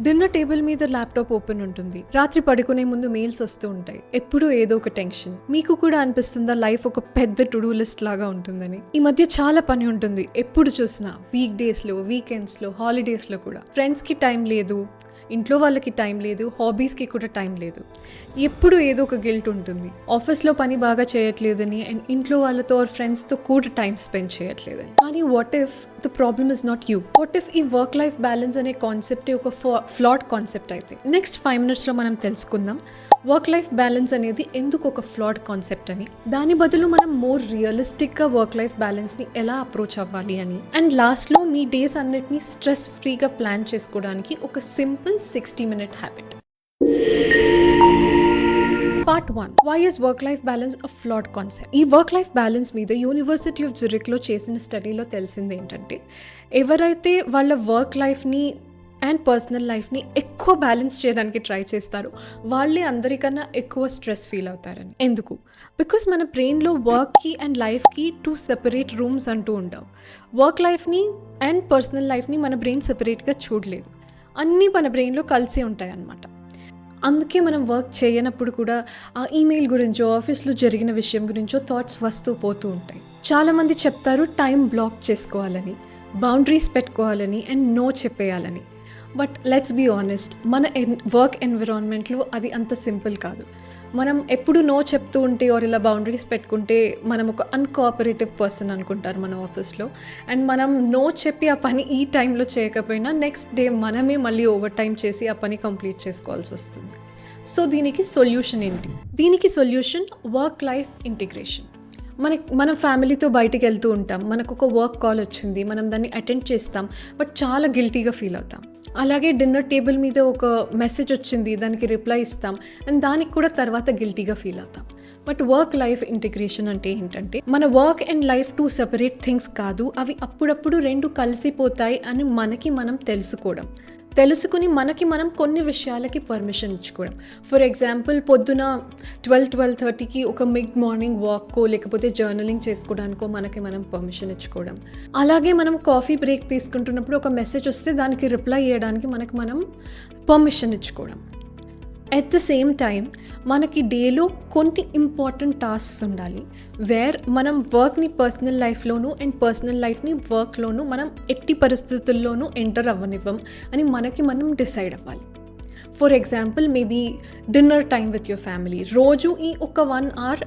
Dinner table మీద laptop open ఉంటుంది. రాత్రి పడుకునే ముందు మెయిల్స్ వస్తూ ఉంటాయి. ఎప్పుడూ ఏదో ఒక టెన్షన్. మీకు కూడా అనిపిస్తుందా లైఫ్ ఒక పెద్ద టు డూ లిస్ట్ లాగా ఉంటుందని? ఈ మధ్య చాలా పని ఉంటుంది. ఎప్పుడు చూసినా. వీక్ డేస్లో వీకెండ్స్లో హాలిడేస్లో కూడా. ఫ్రెండ్స్కి టైం లేదు. ఇంట్లో వాళ్ళకి టైం లేదు హాబీస్కి కూడా టైం లేదు. ఎప్పుడు ఏదో ఒక గిల్ట్ ఉంటుంది. ఆఫీస్లో పని బాగా చేయట్లేదని అండ్ ఇంట్లో వాళ్ళతో ఆర్ ఫ్రెండ్స్తో కూడా టైం స్పెండ్ చేయట్లేదని. కానీ what if the problem is not you what if ఈ వర్క్ లైఫ్ బ్యాలెన్స్ అనే కాన్సెప్టే ఒక ఫ్లాట్ కాన్సెప్ట్ అయితే? నెక్స్ట్ ఫైవ్ మినిట్స్లో మనం తెలుసుకుందాం. వర్క్ లైఫ్ బ్యాలెన్స్ అనేది ఎందుకు ఒక ఫ్లాడ్ కాన్సెప్ట్ అని? దాని బదులు మనం మోర్ రియలిస్టిక్గా వర్క్ లైఫ్ బ్యాలెన్స్ని ఎలా అప్రోచ్ అవ్వాలి అని? అండ్ లాస్ట్లో మీ డేస్ అన్నిటిని స్ట్రెస్ ఫ్రీగా ప్లాన్ చేసుకోవడానికి ఒక simple sixty minute habit part one why is work life balance a flawed concept ఈ వర్క్ లైఫ్ బ్యాలెన్స్ మీద యూనివర్సిటీ ఆఫ్ జురిక్లో చేసిన స్టడీలో తెలిసింది ఏంటంటే ఎవరైతే వాళ్ళ వర్క్ లైఫ్ని అండ్ పర్సనల్ లైఫ్ని ఎక్కువ బ్యాలెన్స్ చేయడానికి ట్రై చేస్తారు. వాళ్ళే అందరికన్నా ఎక్కువ స్ట్రెస్ ఫీల్ అవుతారని. ఎందుకు? బికాస్ మన బ్రెయిన్లో వర్క్కి అండ్ లైఫ్కి టూ సెపరేట్ రూమ్స్ అంటూ ఉండవు. వర్క్ లైఫ్ని అండ్ పర్సనల్ లైఫ్ని మన బ్రెయిన్ సెపరేట్గా చూడలేదు. అన్నీ మన బ్రెయిన్లో కలిసి ఉంటాయి అన్నమాట అందుకే మనం వర్క్ చేయనప్పుడు కూడా ఆ ఈమెయిల్ గురించో ఆఫీస్లో జరిగిన విషయం గురించో థాట్స్ వస్తూ పోతూ ఉంటాయి. చాలామంది చెప్తారు టైం బ్లాక్ చేసుకోవాలని బౌండరీస్ పెట్టుకోవాలని అండ్ నో చెప్పేయాలని. బట్ లెట్స్ బీ ఆనెస్ట్ మన ఎన్ వర్క్ ఎన్విరాన్మెంట్లో అది అంత సింపుల్ కాదు. మనం ఎప్పుడు నో చెప్తూ ఉంటే ఆర్ ఇలా బౌండరీస్ పెట్టుకుంటే మనం ఒక అన్కోఆపరేటివ్ పర్సన్ అనుకుంటారు మన ఆఫీస్లో. అండ్ మనం నో చెప్పి ఆ పని ఈ టైంలో చేయకపోయినా నెక్స్ట్ డే మనమే మళ్ళీ ఓవర్ టైం చేసి ఆ పని కంప్లీట్ చేసుకోవాల్సి వస్తుంది. సో దీనికి సొల్యూషన్ ఏంటి? దీనికి సొల్యూషన్ వర్క్ లైఫ్ ఇంటిగ్రేషన్. మన మన ఫ్యామిలీతో బయటికి వెళ్తూ ఉంటాం. మనకు ఒక వర్క్ కాల్ వచ్చింది. మనం దాన్ని అటెండ్ చేస్తాం. బట్ చాలా గిల్టీగా ఫీల్ అవుతాం. అలాగే డిన్నర్ టేబుల్ మీద ఒక మెసేజ్ వచ్చింది దానికి రిప్లై ఇస్తాం. అండ్ దానికి కూడా తర్వాత గిల్టీగా ఫీల్ అవుతాం. బట్ వర్క్ లైఫ్ ఇంటిగ్రేషన్ అంటే ఏంటంటే మన work and life two separate things కాదు అవి అప్పుడప్పుడు రెండు కలిసిపోతాయి అని మనకి మనం తెలుసుకోవడం. తెలుసుకుని మనకి మనం కొన్ని విషయాలకి పర్మిషన్ ఇచ్చుకోవడం. ఫర్ ఎగ్జాంపుల్ పొద్దున ట్వెల్వ్ ట్వెల్వ్ థర్టీకి ఒక మిడ్ మార్నింగ్ వాక్కో లేకపోతే జర్నలింగ్ చేసుకోవడానికో మనకి మనం పర్మిషన్ ఇచ్చుకోవడం. అలాగే మనం కాఫీ బ్రేక్ తీసుకుంటున్నప్పుడు ఒక మెసేజ్ వస్తే దానికి రిప్లై చేయడానికి మనకి మనం పర్మిషన్ ఇచ్చుకోవడం. ఎట్ ద సేమ్ టైం మనకి డేలో కొన్ని ఇంపార్టెంట్ టాస్క్స్ ఉండాలి. వేర్ మనం వర్క్ని పర్సనల్ లైఫ్లోను అండ్ పర్సనల్ లైఫ్ని వర్క్లోను మనం ఎట్టి పరిస్థితుల్లోనూ ఎంటర్ అవ్వనివ్వం అని మనకి మనం డిసైడ్ అవ్వాలి. For example maybe dinner time with your family రోజు ఈ ఒక వన్ అవర్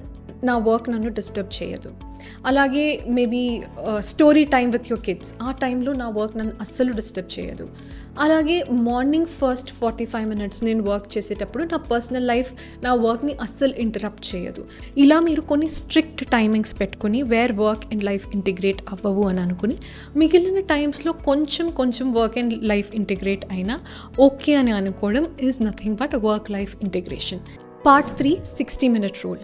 నా వర్క్ నన్ను డిస్టర్బ్ చేయదు. అలాగే maybe story time with your kids ఆ టైంలో నా వర్క్ నన్ను అస్సలు డిస్టర్బ్ చేయదు. అలాగే morning first forty five minutes నేను వర్క్ చేసేటప్పుడు నా పర్సనల్ లైఫ్ నా వర్క్ని అస్సలు ఇంటరప్ట్ చేయదు. ఇలా మీరు కొన్ని స్ట్రిక్ట్ టైమింగ్స్ పెట్టుకుని where work and life integrate అవ్వవు అని అనుకుని మిగిలిన టైమ్స్లో కొంచెం కొంచెం వర్క్ అండ్ లైఫ్ ఇంటిగ్రేట్ అయినా ఓకే అని అనుకోవడం is nothing but work life integration part three sixty minute rule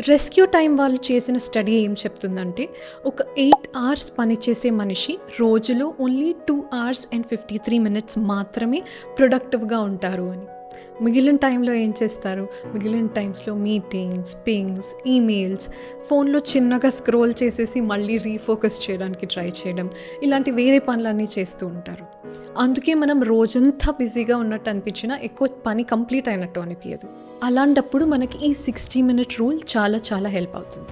rescue time వాళ్ళు చేసిన స్టడీ ఏం చెప్తుందంటే ఒక ఎయిట్ అవర్స్ పనిచేసే మనిషి రోజులో only two hours and fifty three minutes మాత్రమే ప్రొడక్టివ్గా ఉంటారు అని. మిగిలిన టైంలో ఏం చేస్తారు? మిగిలిన టైమ్స్లో మీటింగ్స్ పింగ్స్ ఈమెయిల్స్ ఫోన్లో చిన్నగా స్క్రోల్ చేసేసి మళ్ళీ రీఫోకస్ చేయడానికి ట్రై చేయడం. ఇలాంటి వేరే పనులన్నీ చేస్తూ ఉంటారు. అందుకే మనం రోజంతా బిజీగా ఉన్నట్టు అనిపించినా ఎక్కువ పని కంప్లీట్ అయినట్టు అనిపించదు అలాంటప్పుడు మనకి ఈ సిక్స్టీ మినిట్ రూల్ చాలా చాలా హెల్ప్ అవుతుంది.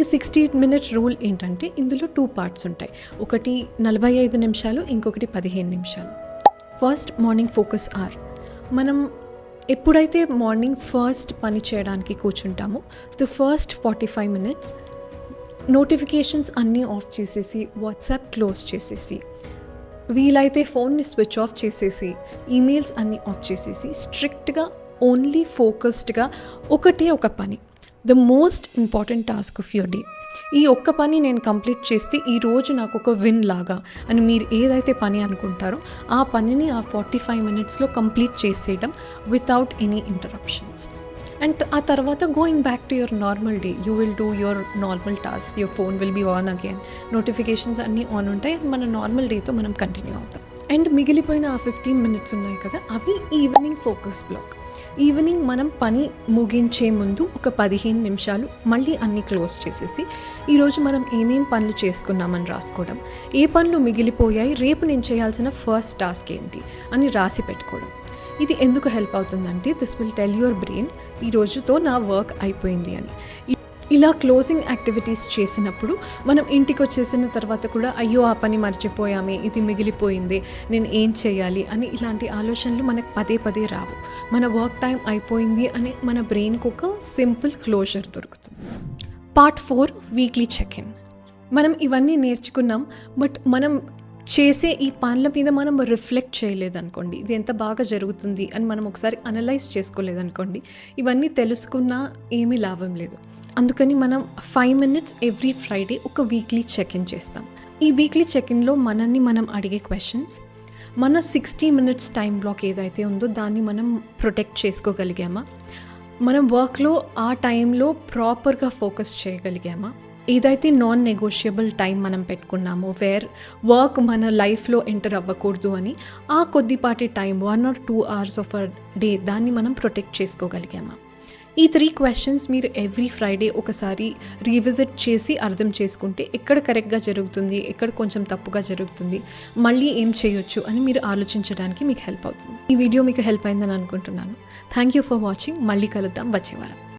ఈ సిక్స్టీ మినిట్ రూల్ ఏంటంటే ఇందులో టూ పార్ట్స్ ఉంటాయి. ఒకటి నలభై ఐదు నిమిషాలు ఇంకొకటి పదిహేను నిమిషాలు. First morning focus hour. మనం ఎప్పుడైతే మార్నింగ్ ఫస్ట్ పని చేయడానికి కూర్చుంటామో the first forty five minutes notifications అన్నీ ఆఫ్ చేసేసి వాట్సాప్ క్లోజ్ చేసేసి వీలైతే ఫోన్ని స్విచ్ ఆఫ్ చేసేసి ఈమెయిల్స్ అన్నీ ఆఫ్ చేసేసి స్ట్రిక్ట్గా ఓన్లీ ఫోకస్డ్గా ఒకటే ఒక పని. The most important task of your day. ఈ ఒక్క పని నేను కంప్లీట్ చేస్తే ఈ రోజు నాకు ఒక విన్ లాగా అని మీరు ఏదైతే పని అనుకుంటారో ఆ పనిని ఆ ఫార్టీ ఫైవ్ మినిట్స్లో కంప్లీట్ చేసేయడం వితౌట్ ఎనీ ఇంటరప్షన్స్ అండ్ ఆ తర్వాత going back to your normal day you will do your normal task your phone will be on again notifications అన్నీ ఆన్ ఉంటాయి అండ్ మన నార్మల్ డేతో మనం కంటిన్యూ అవుతాం. అండ్ మిగిలిపోయిన ఆ ఫిఫ్టీన్ మినిట్స్ ఉన్నాయి కదా అవి ఈవినింగ్ ఫోకస్ బ్లాక్ ఈవినింగ్ మనం పని ముగించే ముందు ఒక పదిహేను నిమిషాలు మళ్ళీ అన్ని క్లోజ్ చేసేసి ఈరోజు మనం ఏమేం పనులు చేసుకున్నామని రాసుకోవడం. ఏ పనులు మిగిలిపోయాయి? రేపు నేను చేయాల్సిన ఫస్ట్ టాస్క్ ఏంటి? అని రాసి పెట్టుకోవడం. ఇది ఎందుకు హెల్ప్ అవుతుందంటే this will tell your brain ఈ రోజుతో నా వర్క్ అయిపోయింది అని. ఇలా క్లోజింగ్ యాక్టివిటీస్ చేసినప్పుడు మనం ఇంటికి వచ్చేసిన తర్వాత కూడా అయ్యో ఆ పని మర్చిపోయామే ఇది మిగిలిపోయింది నేను ఏం చేయాలి? అని ఇలాంటి ఆలోచనలు మనకు పదే పదే రావు. మన వర్క్ టైం అయిపోయింది అని మన బ్రెయిన్కి ఒక సింపుల్ క్లోజర్ దొరుకుతుంది. Part four weekly check in. మనం ఇవన్నీ నేర్చుకున్నాం బట్ మనం చేసే ఈ పనుల మీద మనం రిఫ్లెక్ట్ చేయలేదనుకోండి. ఇది ఎంత బాగా జరుగుతుంది అని మనం ఒకసారి అనలైజ్ చేసుకోలేదనుకోండి. ఇవన్నీ తెలుసుకున్నా ఏమీ లాభం లేదు. అందుకని మనం ఫైవ్ మినిట్స్ ఎవ్రీ ఫ్రైడే ఒక వీక్లీ చెక్ ఇన్ చేస్తాం. ఈ వీక్లీ చెక్ ఇన్లో మనల్ని మనం అడిగే క్వశ్చన్స్ మన సిక్స్టీ మినిట్స్ టైం బ్లాక్ ఏదైతే ఉందో దాన్ని మనం ప్రొటెక్ట్ చేసుకోగలిగామా? మనం వర్క్లో ఆ టైంలో ప్రాపర్గా ఫోకస్ చేయగలిగామా? ఏదైతే నాన్ నెగోషియబుల్ టైం మనం పెట్టుకున్నామో వేర్ వర్క్ మన లైఫ్లో ఎంటర్ అవ్వకూడదు అని ఆ కొద్దిపాటి time one or two hours of a day దాన్ని మనం ప్రొటెక్ట్ చేసుకోగలిగామా? ఈ త్రీ క్వశ్చన్స్ మీరు ఎవ్రీ ఫ్రైడే ఒకసారి రీవిజిట్ చేసి అర్థం చేసుకుంటే ఎక్కడ కరెక్ట్గా జరుగుతుంది ఎక్కడ కొంచెం తప్పుగా జరుగుతుంది మళ్ళీ ఏం చేయొచ్చు అని మీరు ఆలోచించడానికి మీకు హెల్ప్ అవుతుంది. ఈ వీడియో మీకు హెల్ప్ అయిందని అనుకుంటున్నాను. థ్యాంక్ యూ ఫర్ వాచింగ్ మళ్ళీ కలుద్దాం. వచ్చే వారం.